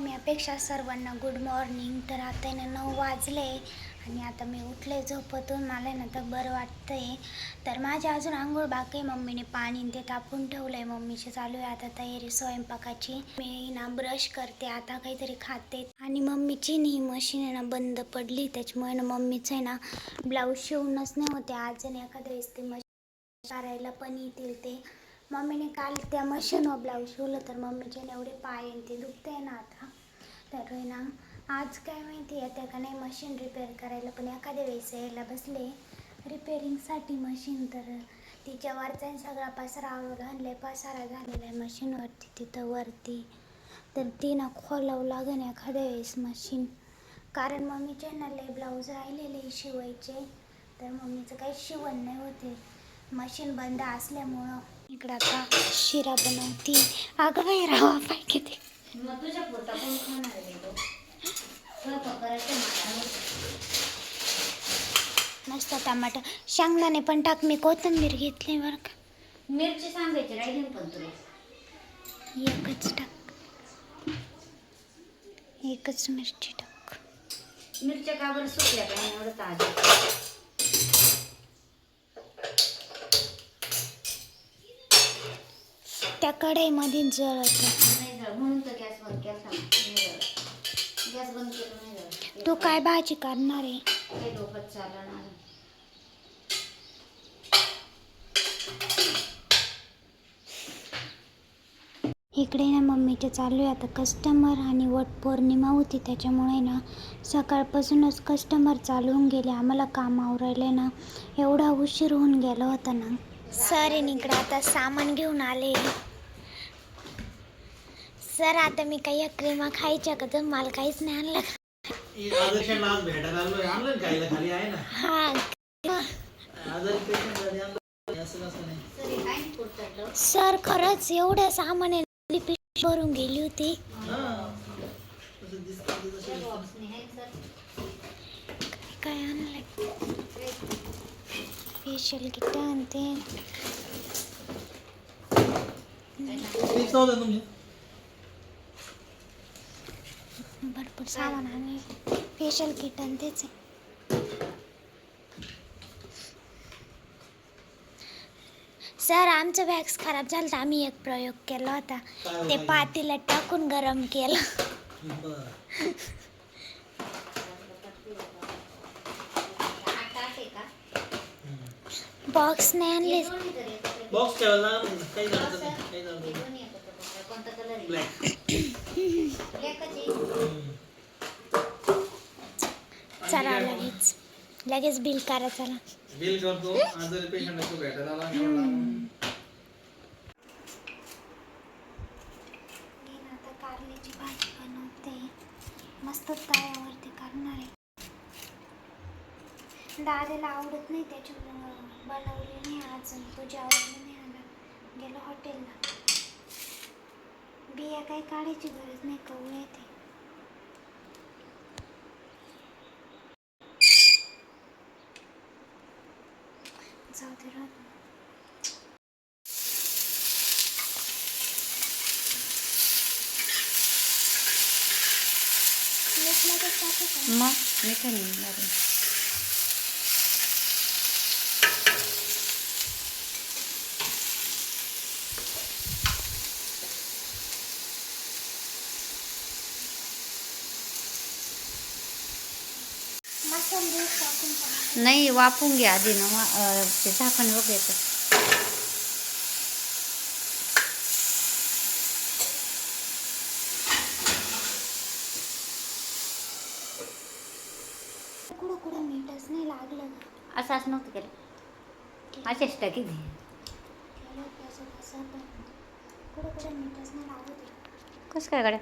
मी अपेक्षा सर्वांना good morning तर आता आहे ना नऊ वाजले आणि आता मी उठले झोपतून. मला आहे ना तर बरं वाटतंय. तर माझ्या अजून आंघोळ बाकी आहे. मम्मीने पाणी ते तापून ठेवलं आहे मम्मीची चालू आहे आता तयारी स्वयंपाकाची. मी ना ब्रश करते. आता काहीतरी खाते. आणि मम्मीची ही मशीन आहे ना बंद पडली. त्याच्यामुळे ना मम्मीचं आहे ना ब्लाऊज शिवूनच नाही होते. आज आणि एखाद्या वेळेस ते मशीन करायला पण येतील ते. मम्मीने काल त्या मशीनवर ब्लाऊज शिवलं तर मम्मीचे एवढे पाय येईन ते दुखते ना आता. तर आहे ना आज काय माहिती येते का नाही मशीन रिपेअर करायला पण एखाद्या वेळेस यायला बसले रिपेअरिंगसाठी मशीन तर तिच्या वरचा सगळा पसारा आवडला आणलाय पसारा झालेला आहे मशीनवरती तिथं वरती. तर ती ना खोलावं लागेल एखाद्या वेळेस मशीन कारण मम्मीचे ना लय ब्लाऊज राहिलेले शिवायचे तर मम्मीचं काही शिवण नाही होते. मशीन बंद असल्यामुळं इकडं आता शिरा बनवती. अगं बाई राहा पाय किती. मग तुझ्या पोटा कोण खाणार आहे तो? स्वयंपाक करायचं मला मस्त टमाटर. शेंगदाणे पण टाक मी कोथिंबीर घेतली बरं का. मिरची सांगायची राहिली ना पण तुला. एकच टाक. एकच मिरची टाक. मिरच्या का बरं सुकल्या काय नाही एवढं ताज्या त्या कढईमध्ये जळत नाही. जळ म्हणून तर गॅस बंद केला गॅस बंद केलं नाही जळ तू काय? भाजी करणार आहे? काही डोकं चालणार इकडे ना मम्मीचे चालू आहे. आता कस्टमर आणि वट पौर्णिमा होती त्याच्यामुळे ना सकाळपासूनच कस्टमर चालवून गेले. आम्हाला काम आवरायले ना एवढा उशीर होऊन गेला होता ना. सर इकडे आता सामान घेऊन आले. सर आता मी काही क्रीमा खायच्या का? तर मला काहीच नाही आणलं. आदर्शाला आज भेटायला आलोय. आणलं ना खायला? खाली आहे ना? हा. आजारी पेशंट झाले आणलं. असं कसं नाही? सर खरंच एवढं सामान आहे पिशवी भरून गेली होती. हा. तसं दिसतं ते तसं काय आणलंय? फेशियल किट आणते. तुमचे भरपूर सामान आणि फेशियल किट आणि तेच आहे सर आमचं वॅक्स खराब झालं तर आम्ही एक प्रयोग केला होता ते? पातीला टाकून गरम केलं बॉक्स नाही आणले. बॉक्स लागला काही. नाही नाही ब्लॅक चला लगेच. लगेच बिल करा चला. बिल करतो. आजारी पेशंट असतो भेटायला आला आता कारल्याची भाजी बनवते. मस्त तव्यावरती करणार आहे. दादाला आवडत नाही त्याच्यामुळं बनवली नाही अजून. तुझ्या आवडली नाही आला. गेलो हॉटेलला. बिया काही काढायची गरज नाही कवळ येते जाऊ दे राहू मग मी काय मसाले टाकून टाक. नाही वापून घ्या आधी ना ते झाकण वगैरे कुठं कुठं मीठच नाही लागलं. असं असं नव्हतं केलं. असेच टाकी दे. कुठं कुठं मीठच नाही लागत आहे. कसं काय गाड्या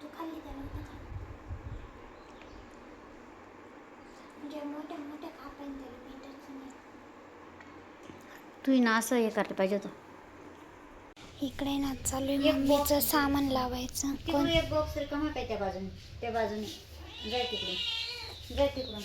तू खाल्ली त्याला का म्हणजे मोठ्या मोठ्या खापायन त्याला मीठच नाही तू ना असं हे करायला पाहिजे होतं. इकडे ना चालू मम्मीचं सामान लावायचं. तिकडून कोण? एक बॉक्स रिकामा काय त्या बाजूने त्या बाजूने. जाय तिकडून जाय तिकडून.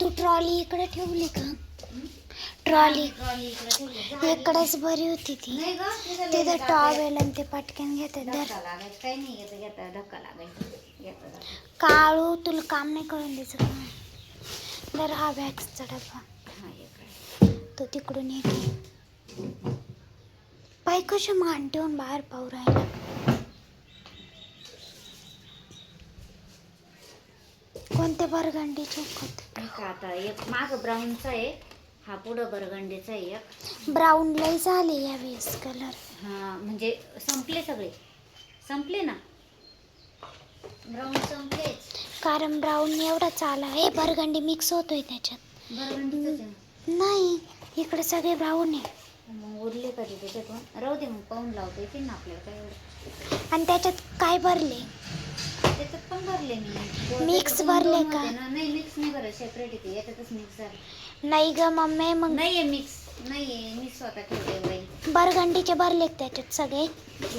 तू ट्रॉली इकडे ठेवली का? ट्रॉली. इकडेच बरी होती ती. नाही ग तिथं टॉवेल आणि ते पटकन घेते दर धक्का लागायचा. काही नाही येतं घेता धक्का लागायचा. काळू तुला काम नाही करून द्यायचं का? दर हा बॅगचा डबा हा इकडे तो तिकडून ये की पाय कशी मान ठेवून बाहेर पाहू राहिला कोणत्या बरगंडीचे आता एक माग ब्राऊनचा आहे हा पुढं बरगंडीचा आहे एक. ब्राऊन लई झाले या वेळेस कलर हा म्हणजे संपले सगळे. संपले ना? ब्राऊन संपलेच. कारण ब्राऊन एवढा चाला हे बरगंडी मिक्स होतोय त्याच्यात. नाही इकडे सगळे ब्राऊन आहे मग उरले कधी त्याच्यातून? राहू दे मग पाहून लावता येतील ना आपल्याला काय एवढं. आणि त्याच्यात काय भरले? त्याच्यात पण भरले मी. दोन- Mix त्याच्यातून भरले दोन का? होते ना. नाही मिक्स नाही भरत सेपरेट येते. याच्यातच मिक्स झालं. नाही ग मम्मी मग नाहीये मिक्स नाहीये मी स्वतः ठेवले बाई. बरगंडीचे भरले का त्याच्यात सगळे.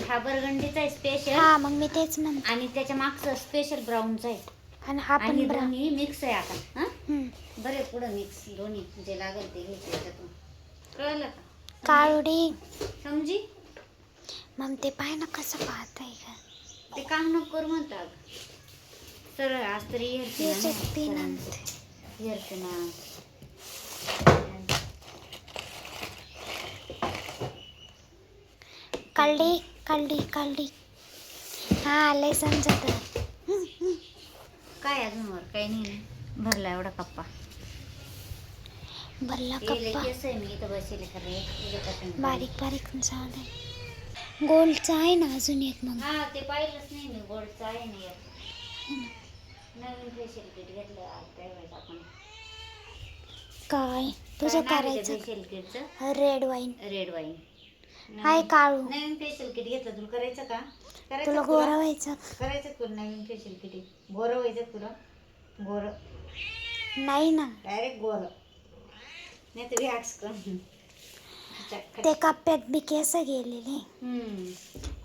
हा बरगंडीचा आहे स्पेशल हा मग मी तेच म्हणते. आणि त्याच्या मागचं स्पेशल ब्राऊनचा आहे. आणि हा आणि पण दोन्ही मिक्स आहे आता हा? बरे पुढं मिक्स दोन्ही जे लागेल ते घ्यायचे त्याच्यातून. कळलं का? काळुडी. समजी? मग ते पाय ना कसं पाहत आहे का ते काम नको करू म्हणतात सरळ आज तरी याच्यात पिनंत ना. काढली काढली काढली हा लय समजत काय अजून वर? काही नाही. भरला एवढा कप्पा. भरला कप्पा. केस आहे मी इथं बसेल खरे. बारीक बारीक जाऊ दे गोल्डचा आहे ना अजून एक मग. हा ते पाहिलंच नाही मी. गोल्डचं आहे ना यात. नवीन फेशियल किट घेतलं आज त्यावेळेस आपण. काय? तुझं फेशियल करायचं? किटचं red wine red wine hi काळू. नवीन फेशियल किट घेतलं तुला करायचं का? करायचं तुला गोरा व्हायचं. करायचं तुला नवीन फेशियल किट गोरं व्हायचं तुला? गोरं. नाही ना. डायरेक्ट गोरं. नाही तर वॅक्स कर. ते कप्प्यात बी केस गेलेले. हम्म.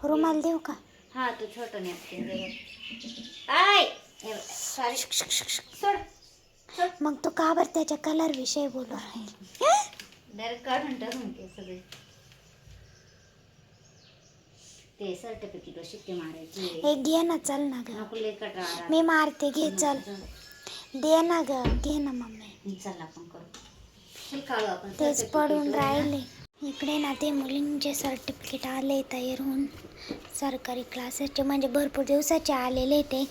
रुमाल देऊ का? हा तू छोट नॅपकिन दे. आय! सॉरी सोड. सोड. मग तू का बरं त्याच्या कलर विषयी बोलू राहील? डायरेक्ट काढून टाकून ते सगळे. ते सर्टिफिकेट शिक्के मारायची. एक घे ना चल ना ग. नको लय कटाळा मी मारते घे चल दे ना ग घे ना मम्मी. चल आपण करू. काढू आपण तेच certificate पडून वर. राहिले. इकडे ना ते मुलींचे सर्टिफिकेट आले तयार होऊन. सरकारी क्लासेसचे म्हणजे भरपूर दिवसाचे आलेले ते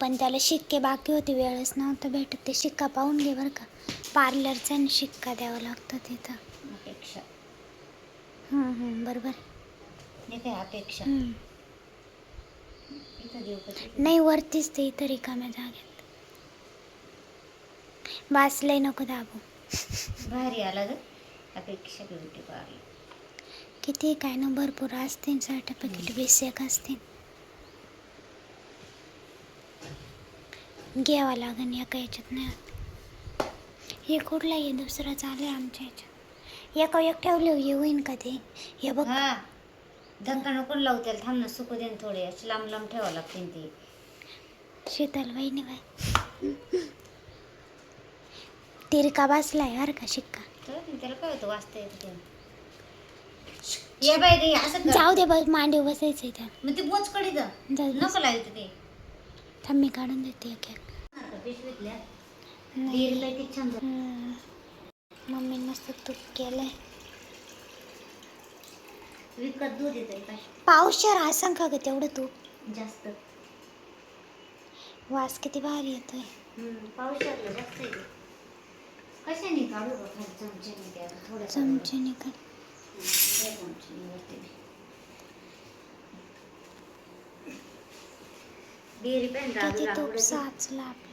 पण त्याला शिक्के बाकी होते वेळच नव्हतं भेटत. ते शिक्का पाहून घे बरं का. पार्लरचा आणि शिक्का द्यावा लागतो तिथं. अपेक्षा. हम्म, हम्म, बरोबर. हे काय अपेक्षा. हम्म. इथं देऊ का ते? नाही वरतीच ते इथं रिकाम्या जागेत. वाचलंय नको दाबू. भारी आला ग. अपेक्षा ब्युटी पार्लर किती काय ना भरपूर असतील सर्टिफिकेट वीस एक असतील. घ्यावा लागेल एका याच्यात नाही होत. हे कुठला आहे? दुसरं चालू आहे आमच्या याच्यात. एका एक ठेवले हे होईन का ते? हे बघ. हा. धक्का नको लावू त्याला थांब ना सुकू दे थोडे. असे लांब लांब ठेवावं लागतील ते. शीतल वहिनी बाई. तिरका बसलाय बरं का शिक्का? त्याला काय होतं? वाचता येतं ते. ये बाई रे असं कर. जाऊ दे बघ मांडीव बसायचंय त्या मग ते बोच कडी द जाऊ दे. नको लावायचं ते. थांब मी काढून देते एक एक. आता पिशवीतल्या. नाही. डेअरीला किती छान झालं. हम्म. मम्मीने मस्त तूप केलंय. विकत दूध काय पावशर असं का ग तेवढं तूप जास्त. वास किती भारी येतोय. पावसाळ्याला जास्त येते कशाने काढू बघ खाली चमच्याने वरती डेअरी पण किती तूप साचला आपलं.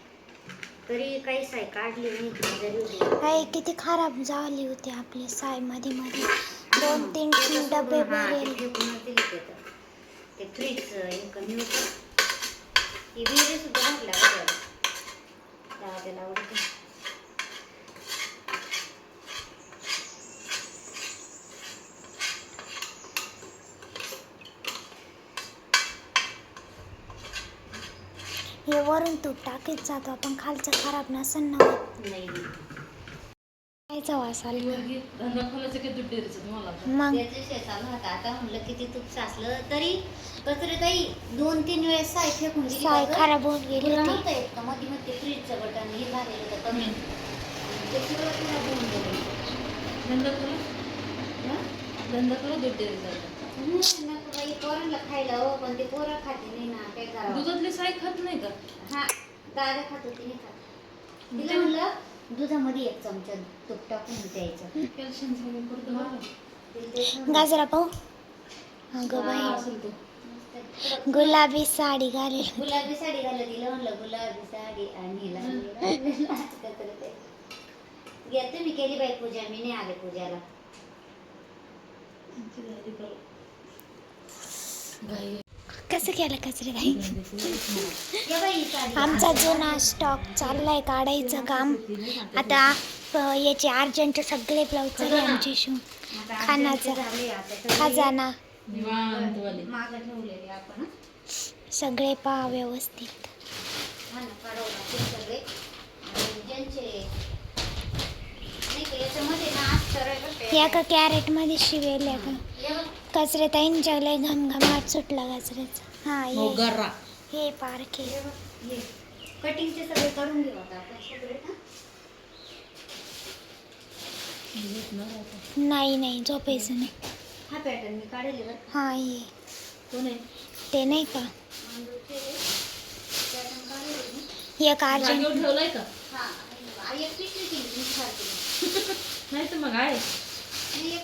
तरी काही साय काढली नाही ती जरी होती किती खराब झाली होती आपली सायमध्ये मध्ये दोन तीन त्याचं डबे हा, ते भरेल ते तर. ते फ्रीज एक कमी होतं ही विहिरी सुद्धा आवडते हे वरून तूप टाकीत जातो. आपण खालचं खराब नसन ना. नाही. खायचा वास आला. मग? आता म्हणलं किती तूप साचलं तरी कचरे काही दोन तीन वेळेस साय फेकून दिली साय का गं? खराब होऊन गेली तुला होती नव्हतं येत का मध्ये मध्ये फ्रीजचं बटन हे झालेलं होतं कमी. ते सगळं खराब होऊन गेलं. धंदा खोला हं? धंदा खोला दुटेरीचा नको बाई. पोरांना खायला हो पण ते पोरं खाते नाही ना. काय करावं? दुधातली साय खात नाही का? हा दादा खात होती नाही खात. तिला म्हणलं दुधामध्ये एक चमचा तूप टाकून द्यायचं कॅल्शियम बरं. गाजरा पाहू अगं हा, बाई असेल तो मस्त. गुलाबी साडी घालेल गुलाबी साडी घालत तिला म्हणलं गुलाबी साडी आणि हिला म्हणलं, कचरे ते. घ्या तुम्ही केली बाई पूजा मी नाही आले पूजाला झाली. घाई कसं केलं कचरे काही आमचा जुना स्टॉक चाललाय काढायचं काम. आता याचे अर्जंट सगळे ब्लाऊज चालले आमचे शिव खानाचा खजाना. सगळे पहा व्यवस्थित. खाणं काढावं लागतील सगळे आणि ज्यांचे नाही का याच्यामध्ये ना अस्तर आहे बरं का या का? कॅरेटमध्ये शिवेल्या का हे बघ, कचरे ताईंच्या लय घमघमाट सुटला कचऱ्याचा. हा हो ये हे पारखे हे बघ, हे. कटिंगचे सगळे काढून घेऊ आता सगळे. नाही नाही झोपायचं नाही. हा पॅटर्न मी काढले. हा ये. कोण आहे? ते नाही का. एक अर्जंट. ठेवलाय का हा, आणि एक पिशवी केली मी सारखी. नाही तर मग आहे.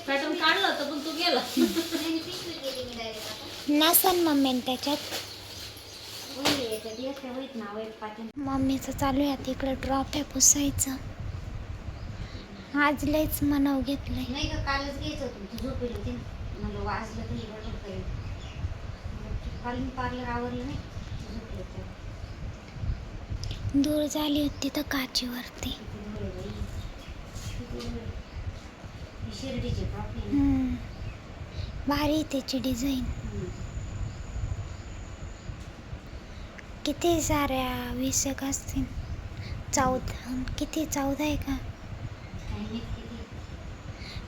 पॅटर्न काढला होता पण तो गेला. नाही, पिशवी केली मी डायरेक्ट आता. नसन मम्मी त्याच्यात. मम्मीचं चालू आहे आता इकडं ड्रॉप आहे पुसायचं. आज लयच मनाव घेतलंय. नाही का कालच घ्यायचं होतं तू झोपेल होती ना. म्हणलं वाजलं तर बरोबर करेल काल मी पार्लर आवरलं नाही झोपले होते. धूळ झाली होती तर काचीवरती. शिर्डीची. हम्म. भारी आहे त्याची डिझाईन. किती साऱ्या वीस एक असतील चौदा किती चौदा आहे का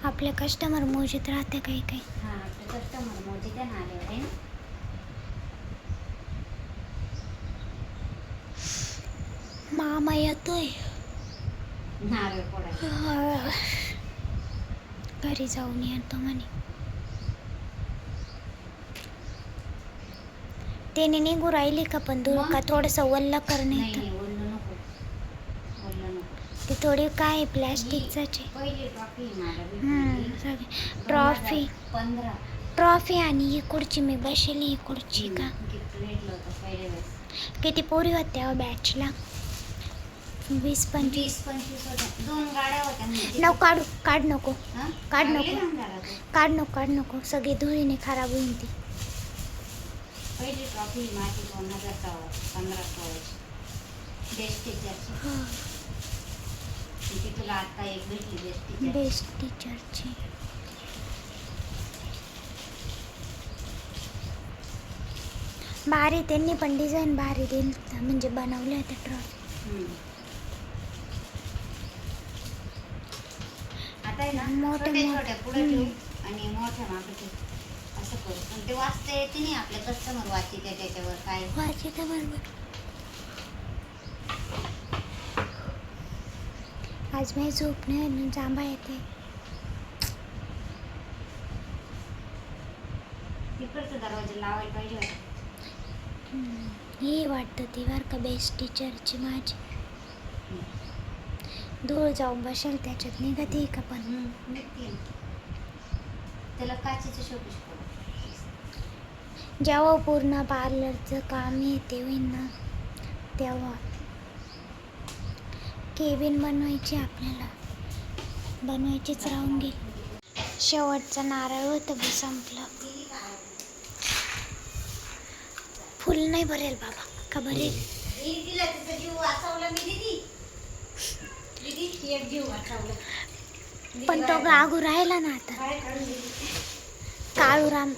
आपले कस्टमर मोजित राहते काही काही हा कस्टमर मोजे त्या आले होते मामा येतोय नारळ फोडायला घरी जाऊन येतो म्हणे. त्याने निघू राहिली का पण दूर का थोडंसं वल्ल नको. ते थोडी काय प्लॅस्टिकच आहे पहिली ट्रॉफी ट्रॉफी आणि ही खुर्ची मी बसली ही खुर्ची का? किती पोरी होत्या बॅचला वीस पंचवीस वीस पंचवीस होत्या. दोन गाड्या होत्या म्हणजे. नको काढू काढ नको. हं? काढ नको. काढ नको काढ नको. सगळी धुळीने खराब होईल ती. पहिली ट्रॉफी माझी दोन हजार पंधरा सोळाची बेस्ट टीचरची ती तुला आता एक भेटली बेस्ट टीचर बेस्ट टीचरची भारी त्यांनी पण डिझाईन भारी दिली म्हणजे बनवल्या होत्या ट्रॉफी आता आहे ना मोठ्या- छोट्या मोठ्या. छोट्या पुढे ठेवू आणि मोठ्या मागे ठेवू असं करू. पण ते वाचता येते नाही आपल्या कस्टमर वाची त्या त्याच्यावर काय. वाची तर बरोबर. आज माझी झोप नाही जांभा येते तिकडचं दरवाजा लावायला पाहिजे. ही वाटतं ती बरं का बेस्ट टीचरची माझी. धूळ जाऊन बसेल त्याच्यात निघते का पण. त्याला काचेचं शोपीस करू जेव्हा पूर्ण पार्लरचं काम येते होईल ना तेव्हा केबिन बनवायची आपल्याला. बनवायचीच राहून गेली. शेवटचं नारळ होतं बी संपलं. फुल नाही भरेल बाबा का भरेल दिदी तिला तिचा जीव वाचवला मी दिदी दिदी एक जीव वाचवला दिदी पण तो गागू राहिला ना आता. काळूराम.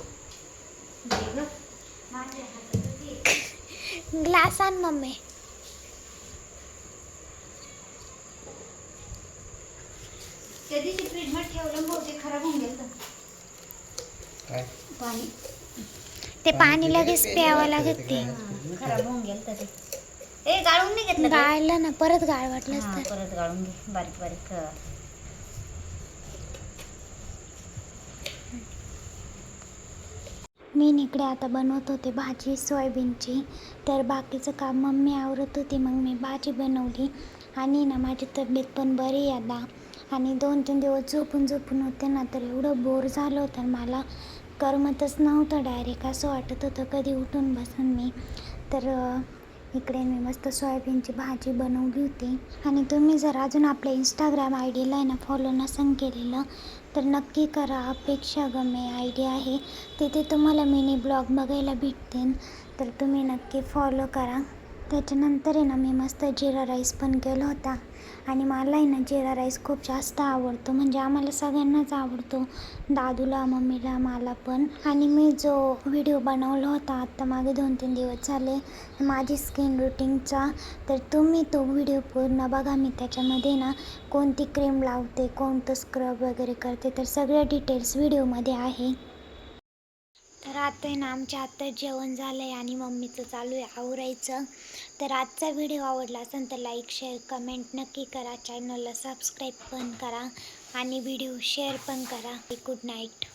ग्लास आण मम्मी. त्या दिवशी फ्रीजमध्ये ठेवलं बहुतेक खराब होऊन गेलं काय? पाणी. ते पाणी लगेच प्यावं लागत ते खराब होऊन गेलं ते. ए गाळून नाही घेतलं का? गाळलं ना परत गाळ वाटलंच हा, तर परत गाळून घे. बारीक बारीक. कर. मी इकडे आता बनवत होते भाजी सोयाबीनची. तर बाकीचं काम मम्मी आवरत होती मग मी भाजी बनवली. आणि ना माझी तब्येत पण बरी आहे आता. आणि दोन तीन दिवस झोपून झोपून होते ना तर एवढं बोर झालं होतं. मला करमतच नव्हतं डायरेक्ट असं वाटत होतं कधी उठून बसून मी. तर अं, इकडे मी मस्त सोयाबीनची भाजी बनवली होती. आणि तुम्ही जर अजून आपल्या इंस्टाग्राम आय डीला आहे ना फॉलो नसन केलेलं तर नक्की करा. अपेक्षा गमे आय डी आहे. तिथे तुम्हाला मिनी ब्लॉग बघायला भेटतील. तर तुम्ही नक्की फॉलो करा. त्याच्यानंतर आहे ना मी मस्त जिरा राईस पण केला होता. आणि मला आहे ना जिरा राईस खूप जास्त आवडतो. म्हणजे आम्हाला सगळ्यांनाच आवडतो. दादूला मम्मीला मला पण. आणि मी जो व्हिडिओ बनवला होता आत्ता मागे दोन तीन दिवस झाले माझी स्किन रुटीनचा तर तुम्ही तो व्हिडिओ पूर्ण बघा. मी त्याच्यामध्ये ना कोणती क्रीम लावते कोणतं स्क्रब वगैरे करते तर सगळ्या डिटेल्स व्हिडिओमध्ये आहे. तर आता आहे ना आमच्या आत्ता जेवण झालं आहे आणि मम्मीचं चालू आहे आवरायचं. तर आजचा व्हिडिओ आवडला असेल तर लाईक शेअर कमेंट नक्की करा. चॅनलला सबस्क्राईब पण करा आणि व्हिडिओ शेअर पण करा. Good night.